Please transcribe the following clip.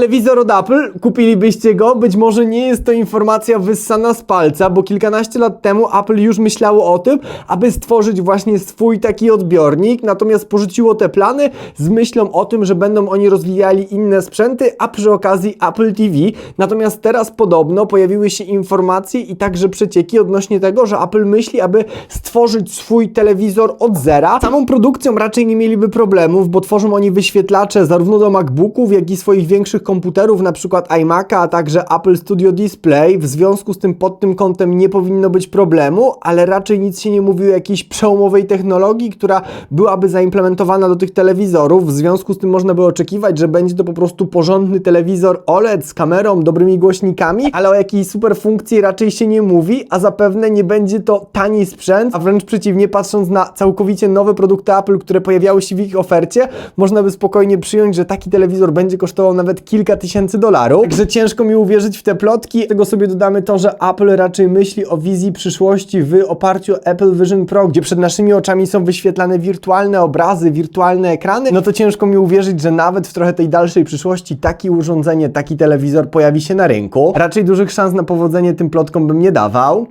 Telewizor od Apple, kupilibyście go? Być może nie jest to informacja wyssana z palca, bo kilkanaście lat temu Apple już myślało o tym, aby stworzyć właśnie swój taki odbiornik, natomiast porzuciło te plany z myślą o tym, że będą oni rozwijali inne sprzęty, a przy okazji Apple TV. Natomiast teraz podobno pojawiły się informacje i także przecieki odnośnie tego, że Apple myśli, aby stworzyć swój telewizor od zera. Samą produkcją raczej nie mieliby problemów, bo tworzą oni wyświetlacze zarówno do MacBooków, jak i swoich większych komputerów, na przykład iMac'a, a także Apple Studio Display. W związku z tym pod tym kątem nie powinno być problemu, ale raczej nic się nie mówi o jakiejś przełomowej technologii, która byłaby zaimplementowana do tych telewizorów. W związku z tym można by oczekiwać, że będzie to po prostu porządny telewizor OLED z kamerą, dobrymi głośnikami, ale o jakiejś super funkcji raczej się nie mówi, a zapewne nie będzie to tani sprzęt, a wręcz przeciwnie, patrząc na całkowicie nowe produkty Apple, które pojawiały się w ich ofercie, można by spokojnie przyjąć, że taki telewizor będzie kosztował nawet kilka tysięcy dolarów. Także ciężko mi uwierzyć w te plotki. Tego sobie dodamy to, że Apple raczej myśli o wizji przyszłości w oparciu o Apple Vision Pro, gdzie przed naszymi oczami są wyświetlane wirtualne obrazy, wirtualne ekrany. No to ciężko mi uwierzyć, że nawet w trochę tej dalszej przyszłości takie urządzenie, taki telewizor pojawi się na rynku. Raczej dużych szans na powodzenie tym plotkom bym nie dawał.